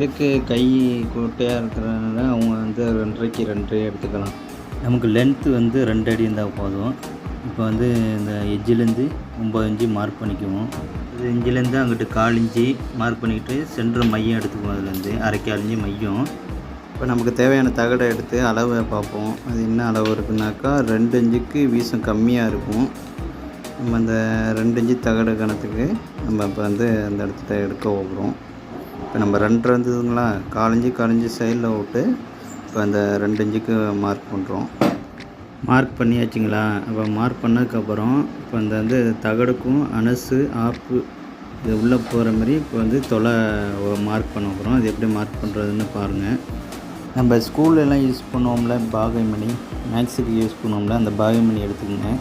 இதுக்கு கை குட்டையாக இருக்கிறதுனால அவங்க வந்து ரெண்டரைக்கு ரெண்டரை எடுத்துக்கலாம். நமக்கு லென்த்து வந்து ரெண்டு அடி இருந்தால் போதும். இப்போ வந்து இந்த எஜ்ஜிலேருந்து ஒம்பது இன்ச்சு மார்க் பண்ணிக்குவோம். இது இஞ்சிலேருந்து அங்கிட்டு கால் இன்ச்சு மார்க் பண்ணிக்கிட்டு சென்டர் மையம் எடுத்துக்குவோம் அதுலேருந்து அரைக்கால் இன்ச்சு மையம். இப்போ நமக்கு தேவையான தகடை எடுத்து அளவை பார்ப்போம். அது என்ன அளவு இருக்குனாக்கா ரெண்டு இன்ச்சுக்கு வீசம் கம்மியாக இருக்கும். நம்ம அந்த ரெண்டு இன்ச்சு தகடு கணத்துக்கு நம்ம இப்போ வந்து அந்த இடத்துல எடுக்க போகிறோம் இப்போ நம்ம ரெண்டரை இருந்ததுங்களா? காலஞ்சி காலஞ்சி சைடில் விட்டு இப்போ அந்த ரெண்டு இஞ்சுக்கு மார்க் பண்ணுறோம் மார்க் பண்ணியாச்சுங்களா? அப்போ மார்க் பண்ணதுக்கப்புறம் இப்போ அந்த வந்து தகடுக்கும் அனசு ஆப்பு இது உள்ளே போகிற மாதிரி இப்போ வந்து தொலை மார்க் பண்ண போகிறோம் அது எப்படி மார்க் பண்ணுறதுன்னு பாருங்கள் நம்ம ஸ்கூல்லலாம் யூஸ் பண்ணுவோம்ல பாகைமணி மேக்ஸுக்கு யூஸ் பண்ணுவோம்ல அந்த பாகைமணி எடுத்துக்கோங்க.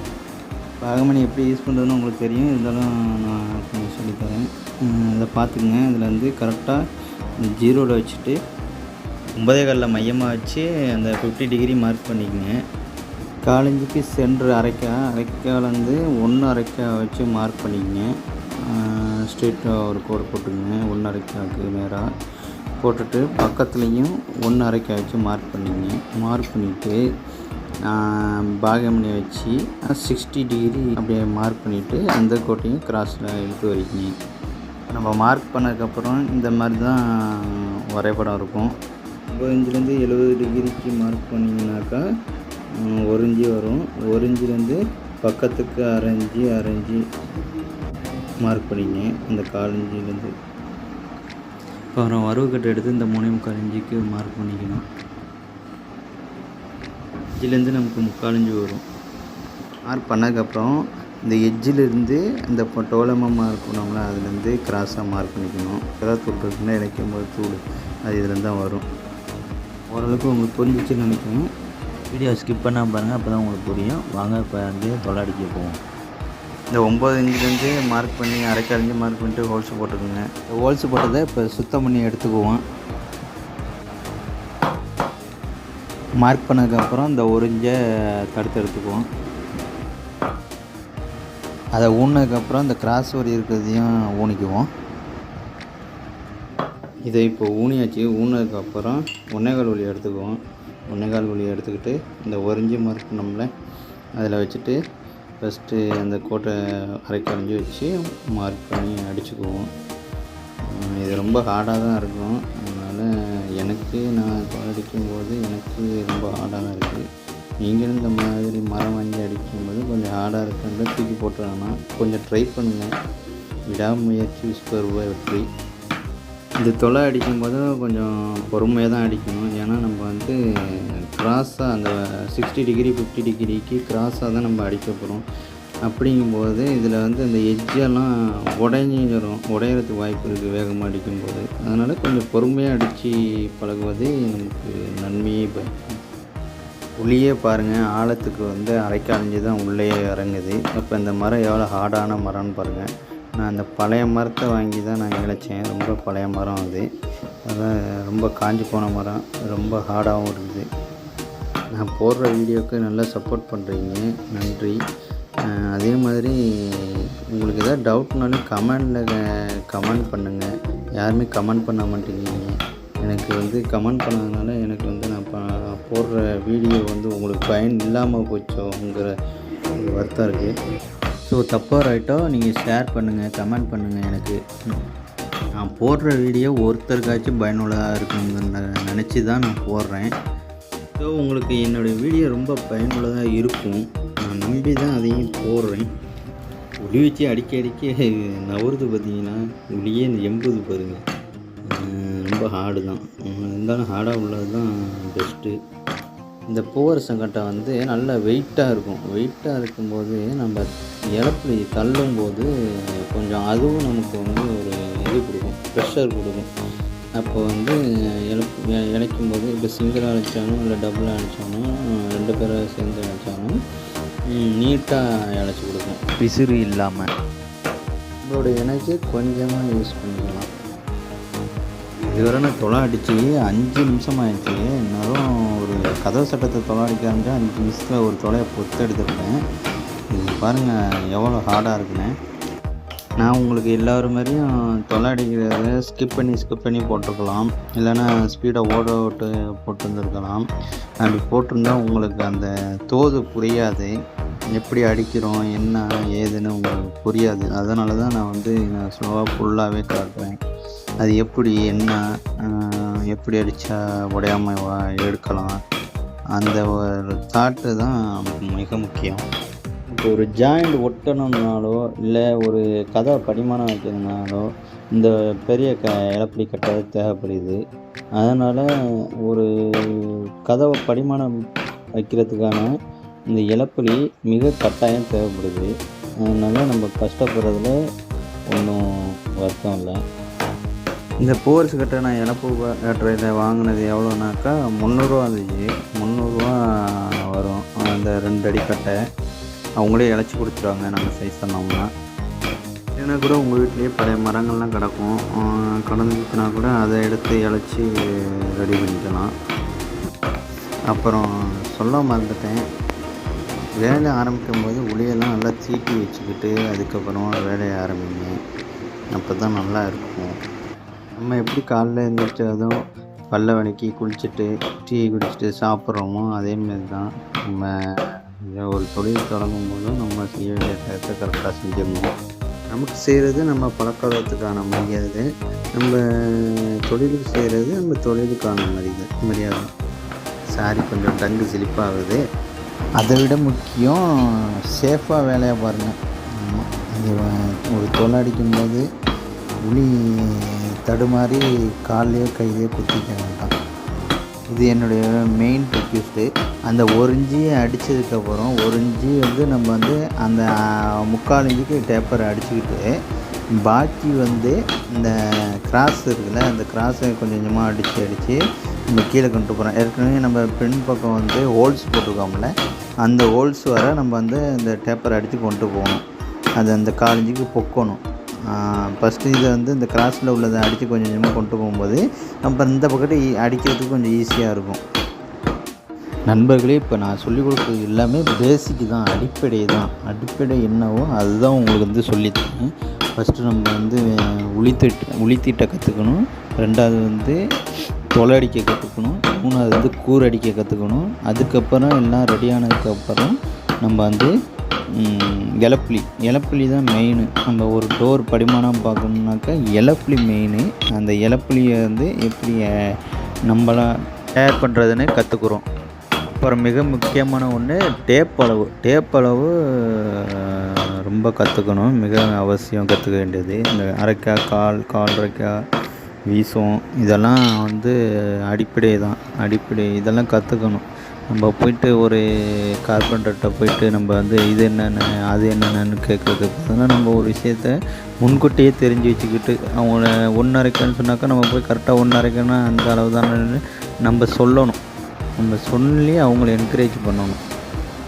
பாகமணி எப்படி யூஸ் பண்ணுறதுன்னு உங்களுக்கு தெரியும். இருந்தாலும் நான் கொஞ்சம் சொல்லித்தரேன். இதை பார்த்துக்குங்க. இதில் வந்து கரெக்டாக ஜீரோவில் வச்சுட்டு ஒன்பதே காலில் மையமாக வச்சு அந்த ஃபிஃப்டி டிகிரி மார்க் பண்ணிக்கங்க. காலேஜுக்கு சென்ட்ரு அரைக்கா அரைக்கால் வந்து ஒன்று அரைக்கா வச்சு மார்க் பண்ணிக்கங்க. ஸ்ட்ரெயிட்டாக ஒரு கோடு போட்டுக்கங்க. ஒன்று அரைக்காவுக்கு நேராக போட்டுட்டு பக்கத்துலேயும் ஒன்று அரைக்கா வச்சு மார்க் பண்ணிக்கங்க. மார்க் பண்ணிவிட்டு பாகமணி வச்சு சிக்ஸ்டி டிகிரி அப்படியே மார்க் பண்ணிவிட்டு அந்த கோட்டையும் கிராஸில் இழுத்து வரைக்கிங்க நம்ம மார்க் பண்ணதுக்கப்புறம் இந்த மாதிரி தான் வரைபடம் இருக்கும். ஒம்பது இன்ச்சுலேருந்து எழுபது டிகிரிக்கு மார்க் பண்ணிங்கனாக்கா உம், ஒரு வரும். ஒரு பக்கத்துக்கு அரைஞ்சி அரைஞ்சி மார்க் பண்ணிங்க அந்த காலஞ்சிலேருந்து. இன்ச்சுலேருந்து அப்புறம் வரவுக்கட்டை எடுத்து இந்த மூணே முக்கால் மார்க் பண்ணிக்கணும். எஜ்ஜிலேருந்து நமக்கு முக்கால் இன்ச்சு வரும். மார்க் பண்ணதுக்கப்புறம் இந்த எஜ்ஜிலேருந்து இந்த இப்போ டோலமாக மார்க் பண்ணோம்ல அதுலேருந்து கிராஸாக மார்க் பண்ணிக்கணும். ஏதாவது தூள் இருக்குன்னா இணைக்கும் போது தூள் அது இதுலேருந்து தான் வரும். ஓரளவுக்கு உங்களுக்கு புரிஞ்சிச்சுன்னு நினைக்கிறேன். வீடியோ ஸ்கிப் பண்ணாமல் பாருங்கள் அப்போ தான் உங்களுக்கு புரியும். வாங்க இப்போ வந்து தொலைடிக்க போவோம். இந்த ஒம்பது இன்ச்சுலேருந்து மார்க் பண்ணி அரைக்கால் இன்ச்சு மார்க் பண்ணிட்டு ஹோல்ஸ் போட்டுக்கோங்க. ஹோல்ஸ் போட்டதை இப்போ சுத்தம் பண்ணி எடுத்துக்குவோம். மார்க் பண்ணதுக்கப்புறம் இந்த ஒரு தடுத்து எடுத்துக்குவோம். அதை ஊனதுக்கப்புறம் இந்த கிராஸ் வரி இருக்கிறதையும் ஊனிக்குவோம். இதை இப்போ ஊனியாச்சு. ஊனதுக்கப்புறம் ஒன்னேகால் ஒளி எடுத்துக்குவோம். ஒன்னேகால் ஒளி எடுத்துக்கிட்டு இந்த ஒரு மார்க் பண்ணோம்ல அதில் வச்சுட்டு ஃபஸ்ட்டு அந்த கோட்டை அரைக்கரைஞ்சி வச்சு மார்க் பண்ணி அடிச்சுக்குவோம். இது ரொம்ப ஹார்டாக தான் இருக்கும். எனக்கு நான் அடிக்கும் அடிக்கும்போது எனக்கு ரொம்ப ஹார்டாக தான் இருக்குது நீங்களும் இந்த மாதிரி மரம் வாங்கி அடிக்கும்போது கொஞ்சம் ஹார்டாக இருக்கிறத தூக்கி போட்டுறாங்கன்னா கொஞ்சம் ட்ரை பண்ணுங்கள் விடாமுயற்சி விஸ்வரூப வெற்றி இந்த தொலை அடிக்கும்போது கொஞ்சம் பொறுமையாக தான் அடிக்கணும். ஏன்னா நம்ம வந்து கிராஸாக அந்த சிக்ஸ்டி டிகிரி ஃபிஃப்டி டிகிரிக்கு கிராஸாக தான் நம்ம அடிக்க போகிறோம் அப்படிங்கும்போது இதில் வந்து இந்த எஜ்ஜெல்லாம் உடஞ்சிடும் உடையிறதுக்கு வாய்ப்பு இருக்குது வேகமாக அடிக்கும்போது. அதனால் கொஞ்சம் பொறுமையாக அடித்து பழகுவது நமக்கு நன்மையே பயக்கும் உள்ளே பாருங்கள் ஆழத்துக்கு வந்து அரைக்காலஞ்சி தான் உள்ளே இறங்குது. அப்போ இந்த மரம் எவ்வளோ ஹார்டான மரம்னு பாருங்கள் நான் அந்த பழைய மரத்தை வாங்கி தான் நான் இழைச்சேன் ரொம்ப பழைய மரம் அது. அதான் ரொம்ப காஞ்சி போன மரம். ரொம்ப ஹார்டாகவும் இருக்குது. நான் போடுற வீடியோவுக்கு நல்லா சப்போர்ட் பண்ணுறீங்க நன்றி. அதே மாதிரி உங்களுக்கு எதாவது டவுட்னாலும் கமெண்டில் கமெண்ட் பண்ணுங்கள் யாருமே கமெண்ட் பண்ண மாட்டேங்கிறீங்க. எனக்கு வந்து கமெண்ட் பண்ணதுனால எனக்கு வந்து நான் போடுற வீடியோ வந்து உங்களுக்கு பயன் இல்லாமல் போச்சோங்கிற ஒரு வருத்தம் இருக்குது ஸோ தப்பாக ரைட்டோ நீங்கள் ஷேர் பண்ணுங்கள் கமெண்ட் பண்ணுங்கள் எனக்கு. நான் போடுற வீடியோ ஒருத்தருக்காச்சும் பயனுள்ளதாக இருக்குன்னு நினச்சி தான் நான் போடுறேன். ஸோ உங்களுக்கு என்னுடைய வீடியோ ரொம்ப பயனுள்ளதாக இருக்கும். நான் நம்பி தான் அதையும் போடுறேன். ஒளி வச்சு அடிக்க அடிக்க நவருது பார்த்தீங்கன்னா ஒளியே எம்புது பாருங்கள் ரொம்ப ஹார்டு தான். இருந்தாலும் ஹார்டாக உள்ளது தான் பெஸ்ட்டு இந்த பூவர் சங்கட்டை வந்து நல்லா வெயிட்டாக இருக்கும். வெயிட்டாக இருக்கும்போது நம்ம இழப்பு தள்ளும்போது கொஞ்சம் அதுவும் நமக்கு வந்து ஒரு இது கொடுக்கும். ப்ரெஷர் கொடுக்கும். அப்போ வந்து இழப்பு இழைக்கும் போது இப்போ சிங்கிளாக அழைச்சாலும் இல்லை டபுளாக அழைச்சாலும் ரெண்டு பேரை சேர்ந்து அழைச்சாலும் நீட்டாக இழைச்சி கொடுக்கும். பிசிறு இல்லாமல் நம்மளோட எனர்ஜி கொஞ்சமாக யூஸ் பண்ணிக்கலாம். இதுவரை நான் தொலை அடித்து அஞ்சு நிமிஷம் ஆயிடுச்சு இன்னும் ஒரு கதவு சட்டத்தை தொலை அடிக்க ஆரம்பிச்சா அஞ்சு நிமிஷத்தில் ஒரு தொலையை பொத்து எடுத்துருக்கேன் இது பாருங்கள் எவ்வளோ ஹார்டாக இருக்குன்னு. நான் உங்களுக்கு எல்லாரும் மாதிரியும் தொலை அடிக்கிறத ஸ்கிப் பண்ணி ஸ்கிப் பண்ணி போட்டிருக்கலாம். இல்லைன்னா ஸ்பீடாக ஓட ஓட்டு போட்டிருந்துருக்கலாம். அப்படி போட்டிருந்தா உங்களுக்கு அந்த தோது புரியாது. எப்படி அடிக்கிறோம் என்ன ஏதுன்னு உங்களுக்கு புரியாது. அதனால தான் நான் வந்து நான் ஸ்லோவாக ஃபுல்லாகவே காட்டுறேன். அது எப்படி என்ன எப்படி அடித்தா உடையாம எடுக்கலாம். அந்த ஒரு தாட்டு தான் மிக முக்கியம். இப்போ ஒரு ஜாயிண்ட் ஒட்டணும்னாலோ இல்லை ஒரு கதை படிமானம் வைக்கணும்னாலோ இந்த பெரிய க இழப்படி கட்டது தேவைப்படுது. அதனால் ஒரு கதவை படிமானம் வைக்கிறதுக்கான இந்த இழப்பலி மிக கட்டாயம் தேவைப்படுது. அதனால் நம்ம கஷ்டப்படுறதுல ஒன்றும் வருத்தம் இல்லை. இந்த போர்ஸ் கட்ட நான் இழப்பு இதை வாங்கினது எவ்வளோனாக்கா முந்நூறுரூவா இருந்துச்சு முந்நூறுரூவா வரும். அந்த ரெண்டு அடி கட்டை அவங்களே இழைச்சி கொடுத்துருவாங்க. நாங்கள் சைஸ் பண்ணோம்னா ஏன்னா கூட உங்கள் வீட்லேயே பழைய மரங்கள்லாம் கிடக்கும். கடந்துச்சுன்னா கூட அதை எடுத்து இழைச்சி ரெடி பண்ணிக்கலாம். அப்புறம் சொல்ல மறந்துட்டேன். வேலை ஆரம்பிக்கும் போது உளியெல்லாம் நல்லா தீட்டி வச்சுக்கிட்டு அதுக்கப்புறமா வேலையை ஆரம்பிங்க. அப்போ தான் நல்லா இருக்கும். நம்ம எப்படி காலைல எழுந்திரிச்சதும் பல்ல வணக்கி குளிச்சுட்டு டீ குடிச்சிட்டு சாப்பிட்றோமோ அதேமாரி தான் நம்ம ஒரு தொழில் தொடங்கும் போதும் நம்ம செய்ய வேண்டிய நேரத்தை கரெக்டாக செஞ்சிடணும். நமக்கு செய்கிறது நம்ம பழக்கத்துக்கான மரியாதை. நம்ம தொழிலுக்கு செய்கிறது நம்ம தொழிலுக்கான மரியாதை மரியாதை. சாரி கொஞ்சம் டங்கு சிலிப்பாகுது. அதை விட முக்கியம் சேஃபாக வேலையை பாருங்கள் ஆமாம் அது ஒரு தொலை அடிக்கும்போது உளி தடுமாறி கால்லையோ கையிலையோ குத்திக்க வேண்டாம். இது என்னுடைய மெயின் ரிக்வெஸ்ட்டு அந்த ஒரு இஞ்சியை அடித்ததுக்கப்புறம் ஒரு இஞ்சி வந்து நம்ம வந்து அந்த முக்கால் இஞ்சிக்கு டேப்பரை அடிச்சுக்கிட்டு பாக்கி வந்து இந்த கிராஸ் இருக்குல்ல அந்த கிராஸை கொஞ்சம் கொஞ்சமாக அடித்து அடித்து நம்ம கீழே கொண்டு போகிறோம் ஏற்கனவே நம்ம பின் பக்கம் வந்து ஹோல்ஸ் போட்டிருக்கோம்ல அந்த ஹோல்ஸ் வர நம்ம வந்து இந்த டேப்பரை அடித்து கொண்டு போகணும். அது அந்த காலஞ்சுக்கு பொக்கணும். ஃபஸ்ட்டு இதை வந்து இந்த கிராஸில் உள்ளதை அடித்து கொஞ்சம் கொஞ்சமாக கொண்டு போகும்போது நம்ம இந்த பக்கத்து அடிக்கிறதுக்கு கொஞ்சம் ஈஸியாக இருக்கும். நண்பர்களே இப்போ நான் சொல்லிக் கொடுக்குறது எல்லாமே பேசிக்கு தான் அடிப்படை தான். அடிப்படை என்னவோ அதுதான் உங்களுக்கு வந்து சொல்லித்தரேன் ஃபஸ்ட்டு நம்ம வந்து உளித்திட்ட உளித்தீட்டை கற்றுக்கணும் ரெண்டாவது வந்து தொலை அடிக்க கற்றுக்கணும் மூணாவது வந்து கூர் அடிக்க கற்றுக்கணும் அதுக்கப்புறம் எல்லாம் ரெடியானதுக்கப்புறம் நம்ம வந்து இலப்புலி. இலப்புளி இலப்புளி தான் மெயின் நம்ம ஒரு டோர் படிமானம் பார்க்கணுன்னாக்கா இலப்புளி மெயினு அந்த இலப்புளியை வந்து எப்படி நம்மளாம் தயார் பண்ணுறதுன்னு கற்றுக்குறோம் அப்புறம் மிக முக்கியமான ஒன்று டேப் அளவு. டேப் அளவு ரொம்ப கற்றுக்கணும் மிக அவசியம் கற்றுக்க வேண்டியது. இந்த அரைக்காய் கால் கால் அரைக்கா வீசுவோம். இதெல்லாம் வந்து அடிப்படை தான். அடிப்படை. இதெல்லாம் கற்றுக்கணும் நம்ம போயிட்டு ஒரு கார்பெண்டர்கிட்ட போயிட்டு நம்ம வந்து இது என்னென்ன அது என்னென்னு கேட்குறதுக்கு பதிலாக நம்ம ஒரு விஷயத்த முன்கூட்டியே தெரிஞ்சு வச்சுக்கிட்டு அவங்கள ஒன்று அரைக்கன்னு சொன்னாக்கா நம்ம போய் கரெக்டாக ஒன்று அரைக்கணும்னா அந்த அளவு தானே நம்ம சொல்லணும். நம்ம சொல்லி அவங்கள என்கரேஜ் பண்ணணும்.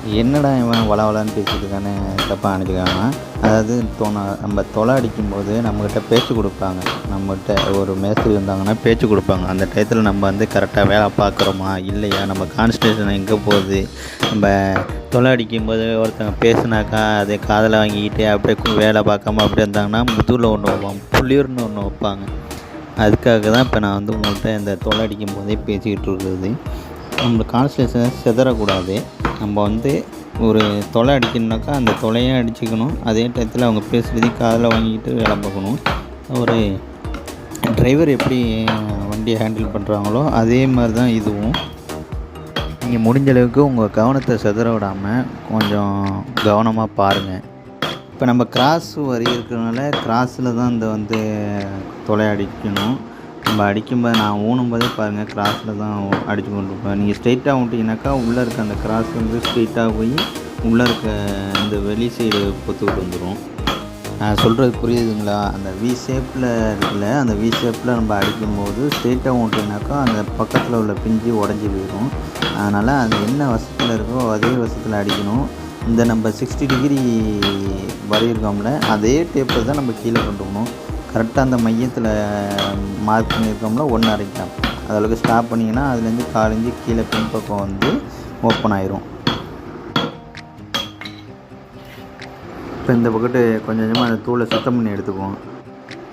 என்னடா இவன் வள பேசிட்டு இருக்கானே தப்பாக நினச்சிக்காம? அதாவது தொண நம்ம தொலை அடிக்கும்போது நம்மக்கிட்ட பேச்சு கொடுப்பாங்க. நம்மகிட்ட ஒரு மேஸ்திரி வந்தாங்கன்னா பேச்சு கொடுப்பாங்க. அந்த டயத்தில் நம்ம வந்து கரெக்டாக வேலை பார்க்குறோமா? இல்லையா? நம்ம கான்சன்ட்ரேஷன் எங்கே போகுது? நம்ம தொலை அடிக்கும்போது ஒருத்தங்க பேசுனாக்கா அதை காதில் வாங்கிக்கிட்டு அப்படியே வேலை பார்க்காம அப்படியே இருந்தாங்கன்னா முதுகில் ஒன்று வைப்பாங்க. புளியூர்னு ஒன்று வைப்பாங்க. அதுக்காக தான் இப்போ நான் வந்து உங்கள்கிட்ட இந்த தொலை அடிக்கும் போதே பேசிக்கிட்டு இருக்கிறது. நம்ம கான்சன்ட்ரேஷன் சிதறக்கூடாது. நம்ம வந்து ஒரு தொலை அடிக்கணுனாக்கா அந்த தொலையே அடிச்சுக்கணும். அதே டயத்தில் அவங்க பேசுகிறதையும் காதில் வாங்கிக்கிட்டு வேலை பார்க்கணும். ஒரு டிரைவர் எப்படி வண்டியை ஹேண்டில் பண்ணுறாங்களோ அதே மாதிரி தான் இதுவும். நீங்கள் முடிஞ்ச அளவுக்கு உங்கள் கவனத்தை சிதற விடாமல் கொஞ்சம் கவனமாக பாருங்கள் இப்போ நம்ம கிராஸ் வரி இருக்கிறனால கிராஸில் தான் இந்த வந்து தொலை அடிக்கணும். நம்ம அடிக்கும்போது நான் ஊனும்போதே பாருங்கள் கிராஸில் தான் அடித்து கொண்டு இருப்பேன் நீங்கள் ஸ்ட்ரெயிட்டாக விட்டிங்கனாக்கா உள்ளே இருக்க அந்த கிராஸ் வந்து ஸ்ட்ரெயிட்டாக போய் உள்ளே இருக்க இந்த வெளி சைடு பொத்துக்கிட்டு வந்துடும் நான் சொல்கிறது புரியுதுங்களா? அந்த வி ஷேப்பில் இருக்குல்ல அந்த வி ஷேப்பில் நம்ம அடிக்கும்போது ஸ்ட்ரெயிட்டாக ஓட்டினாக்கா அந்த பக்கத்தில் உள்ள பிஞ்சு உடஞ்சி போயிடும் அதனால் அது என்ன வசத்தில் இருக்கோ அதே வசத்தில் அடிக்கணும். இந்த நம்ம சிக்ஸ்டி டிகிரி வரையிருக்கோம்ல அதே டேப்பில் தான் நம்ம கீழே கொண்டு போகணும். கரெக்டாக அந்த மையத்தில் மார்க் பண்ணியிருக்கோம்ல ஒன்று அரைக்கலாம் அதளவுக்கு ஸ்டாப் பண்ணிங்கன்னா அதுலேருந்து காலஞ்சு கீழே பின்பக்கம் வந்து ஓப்பன் ஆயிரும். இப்போ இந்த பக்கத்து கொஞ்சம் கொஞ்சமாக அந்த தூளை சுத்தம் பண்ணி எடுத்துக்குவோம்.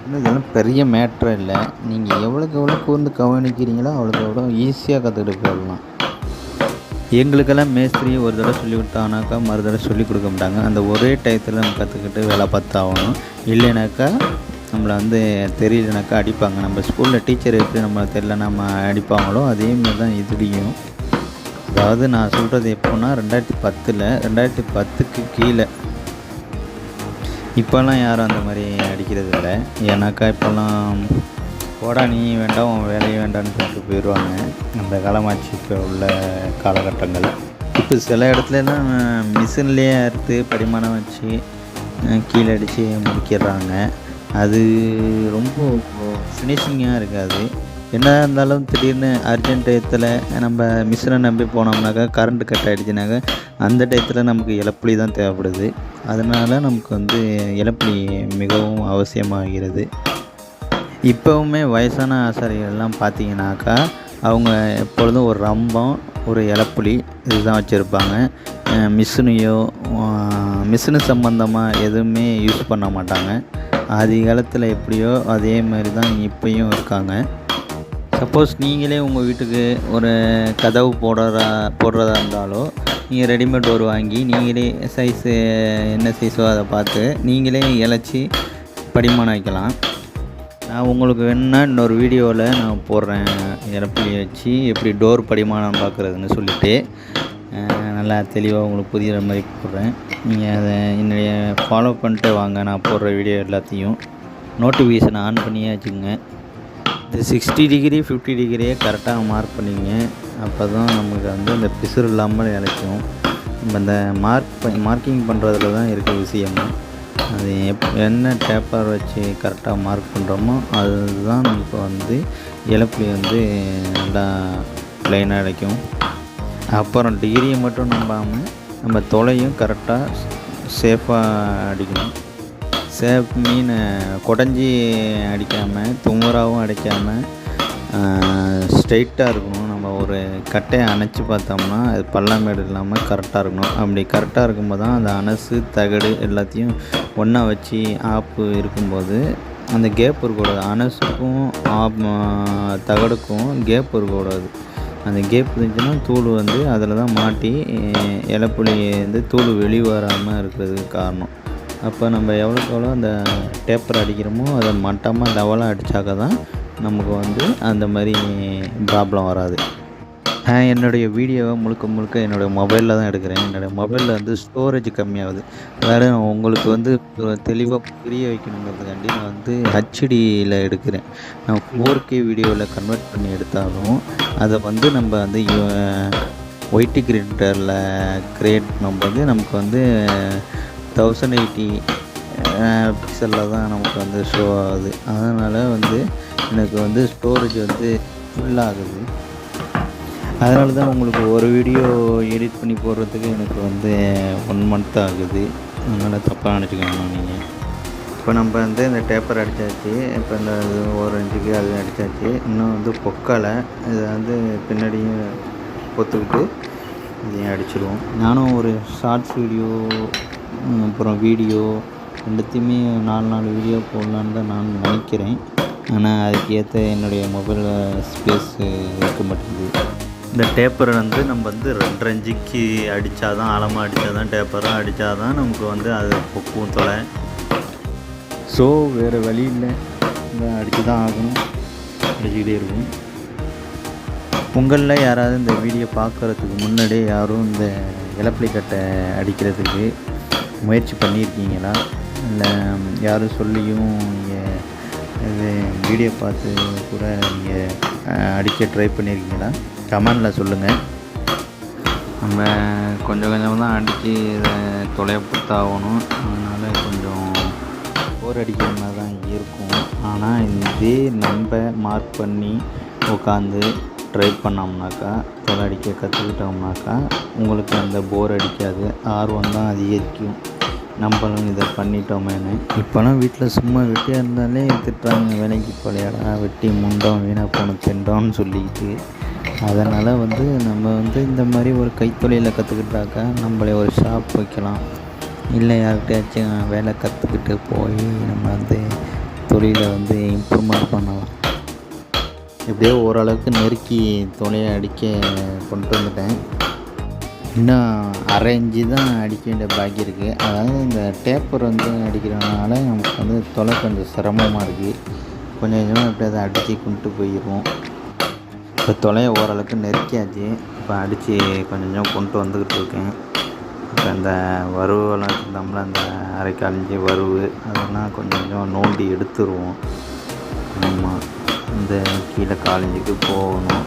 இன்னும் இதெல்லாம் பெரிய மேட்ரு இல்லை. நீங்கள் எவ்வளோக்கு எவ்வளோ கூர்ந்து கவனிக்கிறீங்களோ அவ்வளோக்கு எவ்வளோ ஈஸியாக கற்றுக்கிட்டு போயிடலாம். எங்களுக்கெல்லாம் மேஸ்திரி ஒரு தடவை சொல்லி கொடுத்தாங்கனாக்கா மறு தடவை சொல்லி கொடுக்க மாட்டாங்க. அந்த ஒரே டயத்தில் நம்ம கற்றுக்கிட்டு வேலை பார்த்தாகணும். இல்லைனாக்கா நம்மளை வந்து தெரியலனாக்கா அடிப்பாங்க. நம்ம ஸ்கூலில் டீச்சர் எப்படி நம்மளை தெரியல நம்ம அடிப்பாங்களோ அதே மாதிரி தான் இதுலேயும். அதாவது நான் சொல்கிறது எப்போன்னா ரெண்டாயிரத்தி பத்தில் ரெண்டாயிரத்தி பத்துக்கு கீழே. இப்போல்லாம் யாரும் அந்த மாதிரி அடிக்கிறது இல்லை. ஏன்னாக்கா இப்போல்லாம் போடா நீ வேண்டாம் உன் வேலையும் வேண்டாம்னு சொல்லிட்டு போயிடுவாங்க. அந்த காலமாச்சு இப்போ உள்ள காலகட்டங்கள் இப்போ சில இடத்துலலாம் மிஷின்லேயே அறுத்து படிமானம் வச்சு கீழே அடித்து முடிக்கிறாங்க. அது ரொம்ப ஃபினிஷிங்காக இருக்காது. என்ன இருந்தாலும் திடீர்னு அர்ஜென்ட் டயத்தில் நம்ம மிஷினை நம்பி போனோம்னாக்கா கரண்ட் கட் ஆகிடுச்சுனாக்கா அந்த டயத்தில் நமக்கு இழப்புலி தான் தேவைப்படுது. அதனால் நமக்கு வந்து இழப்புலி மிகவும் அவசியமாகிறது. இப்போவுமே வயசான ஆசாரிகள்லாம் பார்த்தீங்கன்னாக்கா அவங்க எப்பொழுதும் ஒரு ரம்பம் ஒரு இலப்புலி இதுதான் வச்சுருப்பாங்க. மிஷினையோ மிஷினு சம்மந்தமாக எதுவுமே யூஸ் பண்ண மாட்டாங்க. ஆதி காலத்தில் எப்படியோ அதே மாதிரி தான் இப்போயும் இருக்காங்க. சப்போஸ் நீங்களே உங்கள் வீட்டுக்கு ஒரு கதவு போடுறதா போடுறதா இருந்தாலோ நீங்கள் ரெடிமேட் டோர் வாங்கி நீங்களே சைஸு என்ன சைஸோ அதை பார்த்து நீங்களே இழைச்சி படிமானம் வைக்கலாம். நான் உங்களுக்கு வேணுன்னா இன்னொரு வீடியோவில் நான் போடுறேன். இறப்புலி வச்சு எப்படி டோர் படிமானம் பார்க்குறதுன்னு சொல்லிவிட்டு நல்லா தெளிவாக உங்களுக்கு புரிகிற மாதிரி போடுறேன். நீங்கள் அதை என்னுடைய ஃபாலோ பண்ணிட்டு வாங்க. நான் போடுற வீடியோ எல்லாத்தையும். நோட்டிஃபிகேஷன் ஆன் பண்ணியே வச்சுக்கோங்க. இந்த சிக்ஸ்டி டிகிரி ஃபிஃப்டி டிகிரியே கரெக்டாக மார்க் பண்ணிங்க. அப்போ தான் நமக்கு வந்து அந்த பிசுறு இல்லாமல் இழைக்கும். நம்ம இந்த மார்க் மார்க்கிங் பண்ணுறதுல தான் இருக்க விஷயமா. அது எப் என்ன டேப்பர் வச்சு கரெக்டாக மார்க் பண்ணுறோமோ அதுதான் நமக்கு வந்து இழப்பு வந்து நல்லா ப்ளைனாக இழைக்கும். அப்புறம் டிகிரியை மட்டும் நம்பாமல் நம்ம தொலையும் கரெக்டாக சேஃபாக அடிக்கணும். சேஃப் மீன் குடஞ்சி அடிக்காமல் துமுறாவும் அடிக்காமல் ஸ்ட்ரைட்டாக இருக்கணும். நம்ம ஒரு கட்டையை அணைச்சி பார்த்தோம்னா அது பள்ளமேடு இல்லாமல் கரெக்டாக இருக்கணும். அப்படி கரெக்டாக இருக்கும்போது தான் அந்த அனசு தகடு எல்லாத்தையும் ஒன்றா வச்சு ஆப்பு இருக்கும்போது அந்த கேப் இருக்கக்கூடாது. அனசுக்கும் ஆப் தகடுக்கும் கேப் இருக்கக்கூடாது. அந்த கேப் இருந்துச்சுன்னா தூள் வந்து அதில் தான் மாட்டி அஹ், வந்து தூள் வெளியே வராமல் இருக்கிறதுக்கு காரணம். அப்போ நம்ம எவ்வளோக்கு எவ்வளோ அந்த டேப்பர் அடிக்கிறோமோ அதை மட்டமாக லெவலாக அடித்தாக்க தான் நமக்கு வந்து அந்த மாதிரி ப்ராப்ளம் வராது. நான் என்னுடைய வீடியோவை முழுக்க முழுக்க என்னுடைய மொபைலில் தான் எடுக்கிறேன். என்னுடைய மொபைலில் வந்து ஸ்டோரேஜ் கம்மியாகுது. வேறு உங்களுக்கு வந்து தெளிவாக புரிய வைக்கணுங்கிறதுக்காண்டி நான் வந்து ஹச்டியில் எடுக்கிறேன். நான் ஃபோர் கே வீடியோவில் கன்வெர்ட் பண்ணி எடுத்தாலும் அதை வந்து நம்ம வந்து ஒயிட்டி கிரேட்டரில் கிரியேட் பண்ணும்போது நமக்கு வந்து தௌசண்ட் எயிட்டி பிக்சலில் தான் நமக்கு வந்து ஷோ ஆகுது. அதனால் வந்து எனக்கு வந்து ஸ்டோரேஜ் வந்து ஃபுல்லாகுது அதனால தான் உங்களுக்கு ஒரு வீடியோ எடிட் பண்ணி போடுறதுக்கு எனக்கு வந்து ஒன் மந்த் ஆகுது. அதனால் தப்பாக நினச்சிக்கணும் நீங்கள் இப்போ நம்ம வந்து இந்த டேப்பர் அடித்தாச்சு இப்போ இந்த ஓரஞ்சுக்கு அது அடித்தாச்சு இன்னும் வந்து பொக்கலை. இதை வந்து பின்னாடியும் பொத்துக்கிட்டு இதையும் அடிச்சிடுவோம் நானும் ஒரு ஷார்ட்ஸ் வீடியோ அப்புறம் வீடியோ ரெண்டுத்தையுமே நாலு நாலு வீடியோ போடலான்னு தான் நான் நினைக்கிறேன். ஆனால் அதுக்கேற்ற என்னுடைய மொபைலில் ஸ்பேஸ் இருக்க மாட்டேங்குது. இந்த டேப்பரை வந்து நம்ம வந்து ரெண்டரை இன்ச்சுக்கு அடித்தா தான் ஆழமாக அடித்தா தான் டேப்பராக அடித்தா தான் நமக்கு வந்து அது பொக்கும் தொலை. ஸோ வேறு வழி இல்லை. இந்த அடித்து தான் ஆகணும். அடிச்சுக்கிட்டே இருக்கும். பொங்கலில் யாராவது இந்த வீடியோ பார்க்குறதுக்கு முன்னாடியே யாரும் இந்த இலப்பிலி கட்டை அடிக்கிறதுக்கு முயற்சி பண்ணியிருக்கீங்களா? இல்லை யாரும் சொல்லியும் நீங்கள் இது வீடியோ பார்த்து கூட நீங்கள் அடிக்க ட்ரை பண்ணியிருக்கீங்களா? கமெண்டில் சொல்லுங்கள் நம்ம கொஞ்சம் கொஞ்சமாக தான் அடித்து இதை தொலைய ஆகணும் அதனால் கொஞ்சம் போர் அடிக்கிற மாதிரி தான் இருக்கும். ஆனால் இதே நம்ம மார்க் பண்ணி உட்காந்து ட்ரை பண்ணோம்னாக்கா தொலை அடிக்க கற்றுக்கிட்டோம்னாக்கா உங்களுக்கு அந்த போர் அடிக்காது. ஆர்வம் தான் அதிகரிக்கும். நம்மளும் இதை பண்ணிட்டோமேனு இப்போலாம் வீட்டில் சும்மா வெட்டியாக இருந்தாலே திட்டுறாங்க. வேலைக்கு போலையாடா வெட்டி முண்டோம் வீணாக போன திண்டோம்னு சொல்லிக்கிட்டு. அதனால் வந்து நம்ம வந்து இந்த மாதிரி ஒரு கைத்தொழிலை கற்றுக்கிட்டாக்கா நம்மளே ஒரு ஷாப் வைக்கலாம். இல்லை யார்கிட்டயாச்சும் வேலை கற்றுக்கிட்டு போய் நம்ம வந்து தொழிலை வந்து இம்ப்ரூவ்மெண்ட் பண்ணலாம். எப்படியோ ஓரளவுக்கு நெருக்கி துளையை அடிக்க கொண்டு வந்துட்டேன். இன்னும் அரைஞ்சி தான் அடிக்க வேண்டிய பாக்கி இருக்குது அதாவது இந்த டேப்பர் வந்து அடிக்கிறதுனால நமக்கு வந்து தொலை கொஞ்சம் சிரமமாக இருக்குது கொஞ்சம் கொஞ்சமாக எப்படியாவது அடித்து கொண்டு போயிடுவோம். இப்போ தொலையை ஓரளவுக்கு நெருக்கியாச்சு. இப்போ அடித்து கொஞ்சம் கொஞ்சம் கொண்டு வந்துக்கிட்டு இருக்கேன். இப்போ இந்த வறுவெல்லாம் வச்சுருந்தோம்ல அந்த அரைக்காலஞ்சி வறுவு அதெல்லாம் கொஞ்சம் கொஞ்சம் நோண்டி எடுத்துருவோம். ஆமாம் இந்த கீழே காலஞ்சிக்கு போகணும்.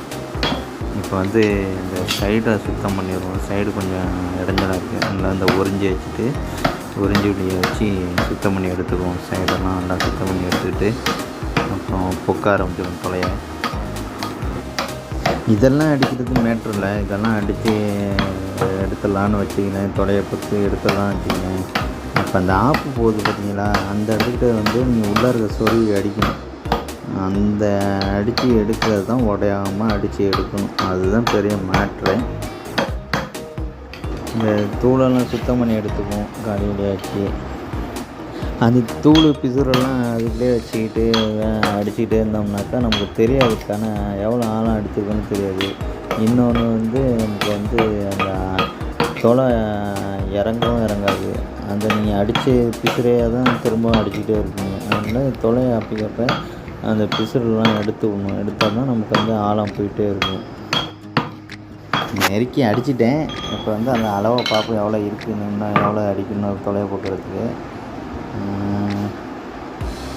இப்போ வந்து இந்த சைடை சுத்தம் பண்ணிடுவோம். சைடு கொஞ்சம் இடைஞ்சலாக இருக்குது நல்லா இந்த உறிஞ்சி வச்சுட்டு உறிஞ்சி விடிய வச்சு சுத்தம் பண்ணி எடுத்துக்குவோம். சைடெல்லாம் நல்லா சுத்தம் பண்ணி எடுத்துக்கிட்டு அப்புறம் பொக்க ஆரம்பிச்சிடும் தொலையை. இதெல்லாம் அடிக்கிறதுக்கு மேட்ரு இல்லை. இதெல்லாம் அடித்து எடுத்துடலான்னு வச்சுக்கினேன். தொலையை பொறுத்து எடுத்துடலாம் வச்சுக்கினேன். அப்போ அந்த ஆப்பு போகுது பார்த்தீங்களா அந்த இடத்துக்கிட்ட வந்து நீங்கள் உள்ளே இருக்க சொருவி அடிக்கணும். அந்த அடித்து எடுக்கிறது தான் உடையாமல் அடித்து எடுக்கணும். அதுதான் பெரிய மேட்ரு இந்த தூளெல்லாம் சுத்தம் பண்ணி எடுத்துக்குவோம். காலி வழியாச்சு அந்த தூள் பிசுரெல்லாம் அதுக்குள்ளே வச்சுக்கிட்டு அடிச்சுக்கிட்டே இருந்தோம்னாக்கா நமக்கு தெரியாதுக்கான எவ்வளோ ஆழம் அடிச்சிருக்கோன்னு தெரியாது. இன்னொன்று வந்து நமக்கு வந்து அந்த தொலை இறங்கவும் இறங்காது. அந்த நீங்கள் அடித்து பிசுறையாக தான் திரும்ப அடிச்சுக்கிட்டே இருப்பீங்க அதனால் தொலையை அப்படிக்கப்ப அந்த பிசுறெல்லாம் எடுத்து விடணும். எடுத்தால் தான் நமக்கு வந்து ஆழம் போயிட்டே இருக்கும். நெருக்கி அடிச்சிட்டேன். இப்போ வந்து அந்த அளவை பார்ப்போம் எவ்வளோ இருக்குன்னு எவ்வளோ அடிக்கணும் தொலையை போட்டுறதுக்கு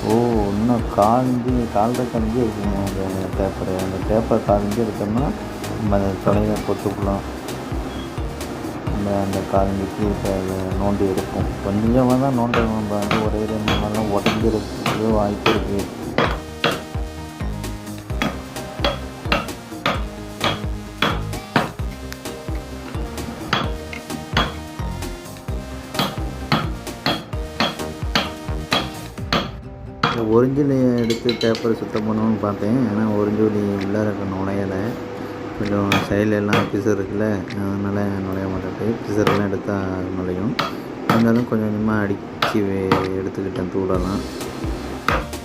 ஓ இன்னும் காலஞ்சி கால்ரை காஞ்சி இருக்குங்க. அந்த பேப்பரு அந்த பேப்பர் காலஞ்சி எடுத்தோம்னா நம்ம அந்த தொலைவை பொத்துக்கலாம் அந்த அந்த காலஞ்சிக்கு இப்போ நோண்டி எடுப்போம் கொஞ்சமாக தான் நோண்டணும். நம்ம வந்து ஒரே ரெண்டு நாள்லாம் உடஞ்சிருக்கு வாய்ப்பு இருக்குது ஒரிஞ்சிலி எடுத்து பேப்பரை சுத்தம் பண்ணணும்னு பார்த்தேன். ஏன்னா ஒரிஞ்சொலி உள்ளே இருக்க நுழையலை. கொஞ்சம் எல்லாம் பிசர் இருக்குல்ல அதனால் நுழைய மாட்டேட்டு பிசர்லாம் எடுத்தால் நுழையும். இருந்தாலும் கொஞ்சம் கொஞ்சமாக அடித்து எடுத்துக்கிட்டேன் தூளெல்லாம்.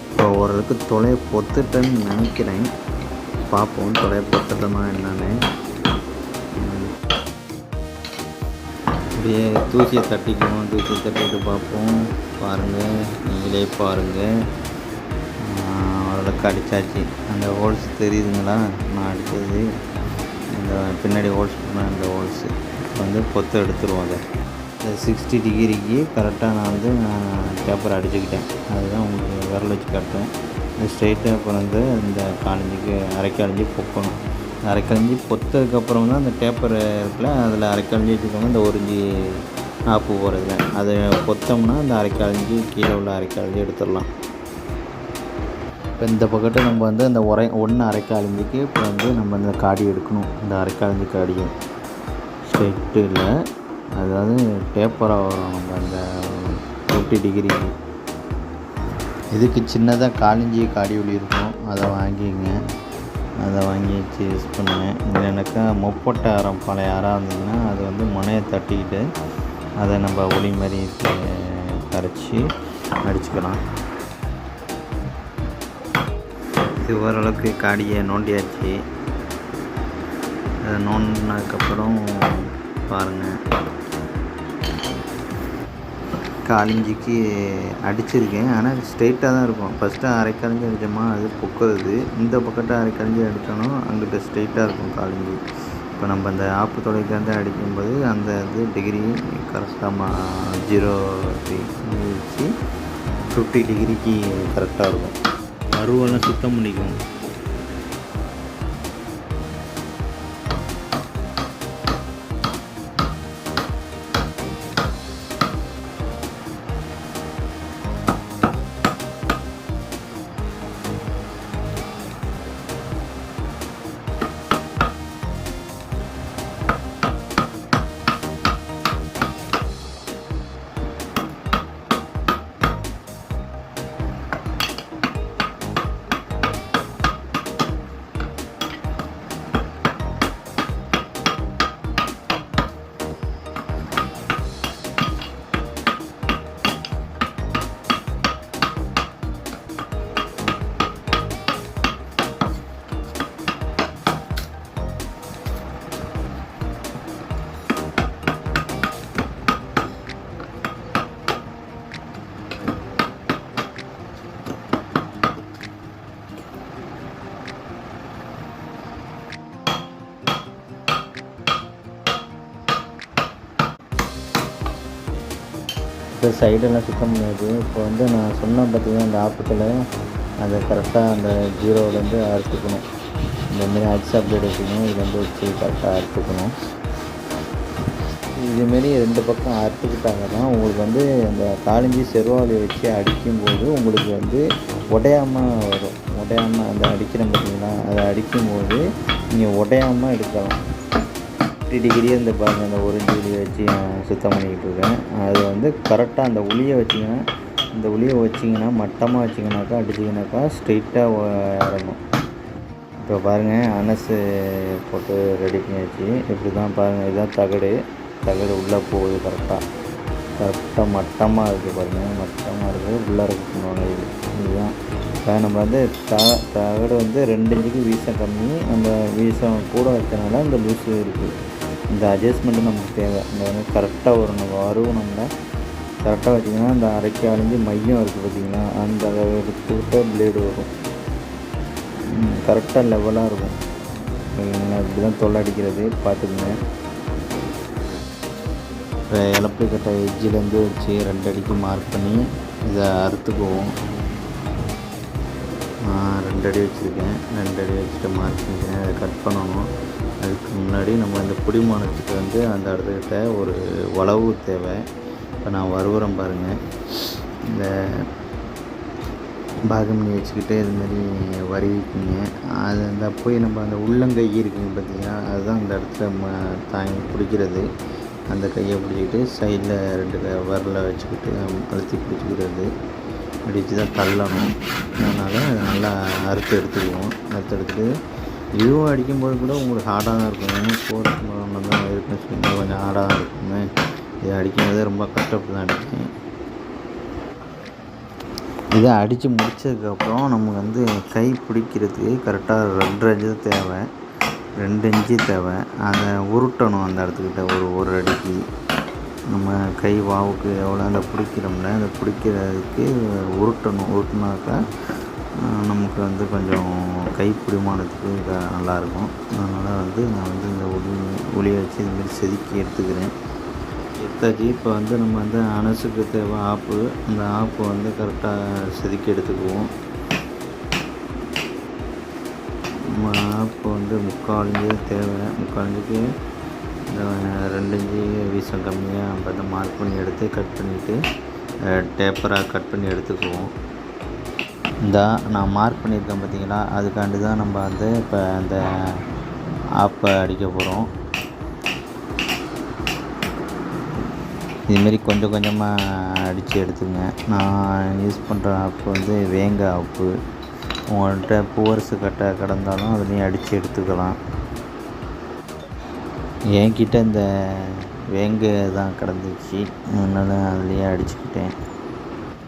இப்போ ஓரளவுக்கு தொலையை பொத்துட்டேன்னு நினைக்கிறேன். பார்ப்போம் தொலையை பொத்துட்டோமா என்னன்னு. அப்படியே தூசியை தட்டிக்குவோம் தூசியை தட்டிட்டு பார்ப்போம். பாருங்கள் நீங்களே பாருங்கள் அடித்தாச்சு அந்த ஹோல்ஸ் தெரியுதுங்களா? நான் அடித்தது இந்த பின்னாடி ஹோல்ஸ் பண்ண அந்த ஹோல்ஸு வந்து பொத்து எடுத்துருவோம் அதை. இந்த சிக்ஸ்டி டிகிரிக்கு கரெக்டாக நான் வந்து பேப்பர் அடிச்சுக்கிட்டேன். அதுதான் உங்களுக்கு விரல் வச்சு காட்டுறேன். இந்த ஸ்ட்ரெயிட்டாக அப்புறம் வந்து இந்த காலஞ்சிக்கு அரைக்காலஞ்சி பொக்கணும். அரைக்கழிஞ்சி பொத்ததுக்கப்புறம் தான் அந்த பேப்பர் இருக்குல்ல அதில் அரைக்கழிஞ்சி வச்சுக்கோங்க. இந்த ஒரிஞ்சி ஆப்பு போகிறதுல அதை பொத்தோம்னா அந்த அரைக்கழிஞ்சி கீழே உள்ள அரைக்கழிஞ்சி எடுத்துடலாம். இப்போ இந்த பக்கத்தில் நம்ம வந்து அந்த உரை ஒன்று அரைக்காலிஞ்சிக்கு இப்போ வந்து நம்ம இந்த காடி எடுக்கணும். இந்த அரைக்காலஞ்சி காடியும் ஸ்ட்ரெயிட்டு இல்லை அதாவது டேப்பராக வரும் நம்ம அந்த ஃபிஃப்டி டிகிரிக்கு இதுக்கு சின்னதாக காலிஞ்சி காடி ஒளி இருக்கும். அதை வாங்கிங்க. அதை வாங்கி வச்சு யூஸ் பண்ணுவேன் இல்லைனாக்கா முப்பட்டை அரம் பழைய அறம் இருந்ததுன்னா அது வந்து முனையை தட்டிக்கிட்டு அதை நம்ம ஒளி மாதிரி கரைச்சி அடிச்சுக்கலாம். இது ஓரளவுக்கு காடியை நோண்டியாச்சு. அதை நோண்டினதுக்கப்புறம் பாருங்கள் காலிஞ்சிக்கு அடிச்சிருக்கேன். ஆனால் ஸ்ட்ரெயிட்டாக தான் இருக்கும். ஃபஸ்ட்டு அரைக்கழிஞ்சி அடித்தோமா அது பொக்கிறது. இந்த பக்கத்தை அரைக்கழிஞ்சி அடித்தோன்னா அங்கிட்ட ஸ்ட்ரெயிட்டாக இருக்கும் காலிஞ்சி. இப்போ நம்ம அந்த ஆப்பு தொலைக்காந்து அடிக்கும்போது அந்த இது டிகிரி கரெக்டாக ஜீரோ வச்சு ஃபிஃப்டி டிகிரிக்கு கரெக்டாக இருக்கும். அருவெல்லாம் சுத்தம் பண்ணிக்கும் சைடெல்லாம் சுத்தம் பண்ணியாச்சு. இப்போ வந்து நான் சொன்னேன் பார்த்தீங்கன்னா அந்த ஆப்பத்தில் அதை கரெக்டாக அந்த ஜீரோவிலேருந்து அறுத்துக்கணும் இந்தமாரி அக்ஸா அப்டேட் வச்சுக்கணும். இது வந்து வச்சு கரெக்டாக அறுத்துக்கணும் இதுமாரி ரெண்டு பக்கம் அறுத்துக்கிட்டாங்க தான் உங்களுக்கு வந்து அந்த காலிஞ்சி செருவாளியை வச்சு அடிக்கும்போது உங்களுக்கு வந்து உடையாமல் வரும். உடையாமல் அந்த அடிக்கிற பார்த்தீங்கன்னா அதை அடிக்கும்போது நீங்கள் உடையாமல் எடுக்கலாம். ஃபிஃப்டி டிகிரி அந்த பாருங்கள் அந்த ஒரு உளியை வச்சு சுத்தம் பண்ணிக்கிட்டு இருக்கேன். அது வந்து கரெக்டாக அந்த உளியை வச்சிங்கன்னா இந்த உளியை வச்சிங்கன்னா மட்டமாக வச்சிங்கனாக்கா அடிச்சிங்கனாக்கா ஸ்ட்ரெயிட்டாக இறங்கும். இப்போ பாருங்கள் அனசு போட்டு ரெடி பண்ணியாச்சு. இப்படி தான் பாருங்கள் இதுதான் தகடு. தகடு உள்ளே போகுது கரெக்டாக கரெக்டாக மட்டமாக இருக்குது பாருங்கள் மட்டமாக இருக்குது உள்ளே பண்ணுவாங்க இது இதுதான். இப்போ நம்ம வந்து த தகடு வந்து ரெண்டு இன்ச்சுக்கு வீசம் கம்மி நம்ம வீசம் கூட வைக்கிறனால இந்த லூஸு இருக்குது இந்த அட்ஜஸ்ட்மெண்ட்டு நமக்கு தேவை. இந்த வந்து கரெக்டாக ஒரு நம்ம வருவணும்னா கரெக்டாக வச்சிங்கன்னா அந்த அரைக்கி அழிஞ்சு மையம் இருக்குது பார்த்திங்கன்னா அந்த அளவு எடுத்துக்கிட்ட பிளேடு வரும். கரெக்டாக லெவலாக இருக்கும். இப்படி தான் தொல்லை அடிக்கிறது? பார்த்துக்குங்க. இப்போ இலப்பை எஜ்ஜிலேருந்து வச்சு ரெண்டு அடிக்கு மார்க் பண்ணி இதை அறுத்துக்குவோம். ரெண்டு அடி வச்சுருக்கேன். ரெண்டு அடி வச்சுட்டு மார்க் பண்ணிக்கிறேன். அதை கட் பண்ணணும். அதுக்கு முன்னாடி நம்ம இந்த பிடிமானத்துக்கு வந்து அந்த இடத்துக்கிட்ட ஒரு உழவு தேவை. இப்போ நான் வருவரம் பாருங்கள் இந்த பாகமணி வச்சுக்கிட்டு இதுமாரி வருவிக்குங்க அது அந்த போய் நம்ம அந்த உள்ளங்கை இருக்குங்க பார்த்தீங்கன்னா அதுதான் அந்த இடத்துல ம தாங்கி பிடிக்கிறது. அந்த கையை பிடிச்சிக்கிட்டு சைடில் ரெண்டு க விரலை வச்சுக்கிட்டு அழுத்தி பிடிச்சிக்கிறது. பிடிச்சி தான் தள்ளணும். அதனால் அதை நல்லா அறுத்து எடுத்துக்குவோம். அறுத்து எடுத்துட்டு இதுவும் அடிக்கும்போது கூட உங்களுக்கு ஹார்டாக தான் இருக்கும். ஏன்னா மூலமாக தான் இருக்குன்னு சொல்லி கொஞ்சம் ஹார்டாக தான் இருக்குமே. இது அடிக்கும்போதே ரொம்ப கஷ்டப்பட்டு தான் அடித்தேன் இதை அடித்து முடித்ததுக்கப்புறம் நமக்கு வந்து கை பிடிக்கிறதுக்கு கரெக்டாக ரெண்டு இன்ச்சு தான் தேவை. ரெண்டு இன்ச்சு தேவை. அதை உருட்டணும் அந்த இடத்துக்கிட்ட. ஒரு ஒரு அடிக்கு. நம்ம கை வாவுக்கு எவ்வளோ அந்த பிடிக்கிறோம்ல அந்த பிடிக்கிறதுக்கு உருட்டணும். உருட்டினாக்கா நமக்கு வந்து கொஞ்சம் கை நல்லாயிருக்கும். அதனால் வந்து நான் வந்து இந்த ஒளி ஒளியை வச்சு இதுமாரி செதுக்கி எடுத்துக்கிறேன். எடுத்தாச்சு இப்போ வந்து நம்ம வந்து அனசுக்கு தேவை ஆப்பு. அந்த ஆப்பு வந்து கரெக்டாக செதுக்கி எடுத்துக்குவோம். நம்ம ஆப்பு வந்து முக்கால் தேவை. முக்கால் இந்த ரெண்டு வீசம் கம்மியாக பார்த்து மார்க் பண்ணி எடுத்து கட் பண்ணிவிட்டு டேப்பராக கட் பண்ணி எடுத்துக்குவோம். இந்த நான் மார்க் பண்ணியிருக்கேன் பார்த்தீங்களா? அதுக்காண்டி தான் நம்ம வந்து இப்போ அந்த ஆப்பை அடிக்க போகிறோம் இதுமாரி கொஞ்சம் கொஞ்சமாக அடித்து எடுத்துங்க. நான் யூஸ் பண்ணுற ஆப்பு வந்து வேங்க ஆப்பு உங்கள்கிட்ட பூவரசு கட்டை கிடந்தாலும் அதுலேயும் அடித்து எடுத்துக்கலாம். என்கிட்ட இந்த வேங்க தான் கிடந்துச்சு. அதனால் அதுலேயே அடிச்சுக்கிட்டேன்.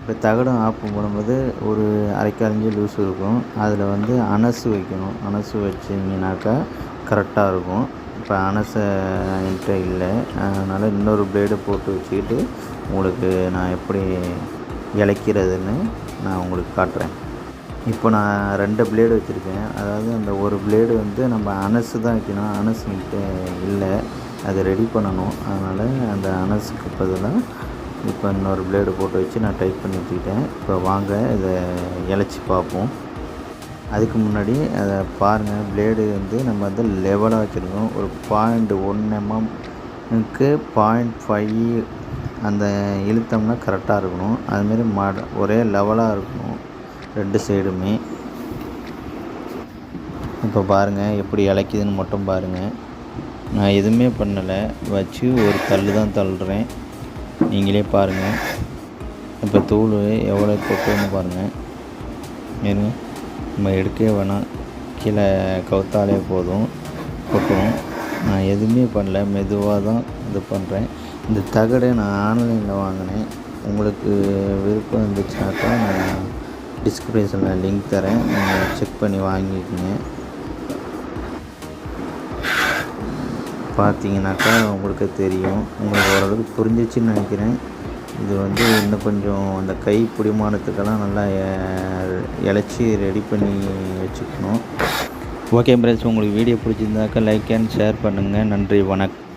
இப்போ தகடம் ஆப்பு போடும்போது ஒரு அரைக்கரைஞ்சி லூஸ் இருக்கும். அதில் வந்து அனசு வைக்கணும். அனசு வச்சிங்கனாக்கா கரெக்டாக இருக்கும். இப்போ அனசை என்கிட்ட இல்லை. அதனால் இன்னொரு பிளேடு போட்டு வச்சுக்கிட்டு உங்களுக்கு நான் எப்படி இழைக்கிறதுன்னு நான் உங்களுக்கு காட்டுறேன். இப்போ நான் ரெண்டு பிளேடு வச்சுருக்கேன். அதாவது அந்த ஒரு பிளேடு வந்து நம்ம அனசு தான் வைக்கணும். அனசு என்கிட்ட இல்லை. அதை ரெடி பண்ணணும். அதனால் அந்த அனசுக்கு பதிலாக இப்போ இன்னொரு பிளேடு போட்டு வச்சு நான் டைப் பண்ணி வச்சுக்கிட்டேன் இப்போ வாங்க இதை இழைச்சி பார்ப்போம். அதுக்கு முன்னாடி அதை பாருங்கள் பிளேடு வந்து நம்ம வந்து லெவலாக வச்சுருக்கோம். ஒரு பாயிண்ட் ஒன் எம்எம்க்கு பாயிண்ட் ஃபைவ் அந்த இழுத்தம்னா கரெக்டாக இருக்கணும். அதுமாரி மட ஒரே லெவலாக இருக்கணும் ரெண்டு சைடுமே இப்போ பாருங்கள் எப்படி இழைக்குதுன்னு மட்டும் பாருங்கள் நான் எதுவுமே பண்ணலை. வச்சு ஒரு தள்ளு தான் தள்ளுறேன். நீங்களே பாருங்கள் இப்போ தூள் எவ்வளோ கொட்டுன்னு பாருங்கள் இருங்க நம்ம எடுக்கவே வேணாம். கீழே கவுத்தாலே போதும். கொட்டும் நான் எதுவுமே பண்ணல. மெதுவாக தான் இது பண்ணுறேன் இந்த தகடை நான் ஆன்லைனில் வாங்கினேன். உங்களுக்கு விருப்பம் இருந்துச்சுனாக்கா நான் டிஸ்கிரிப்ஷனில் லிங்க் தரேன். நீங்கள் செக் பண்ணி வாங்கிக்கோங்க. பார்த்தீங்கன்னாக்கா உங்களுக்கு தெரியும். உங்களுக்கு ஓரளவுக்கு புரிஞ்சிச்சுன்னு நினைக்கிறேன். இது வந்து இன்னும் கொஞ்சம் அந்த கை பிடிமானத்துக்கெல்லாம் நல்லா இழைச்சி இளைச்சி ரெடி பண்ணி வச்சுக்கணும். ஓகே பிரதர்ஸ் உங்களுக்கு வீடியோ பிடிச்சிருந்தாக்கா லைக் அண்ட் ஷேர் பண்ணுங்கள் நன்றி வணக்கம்.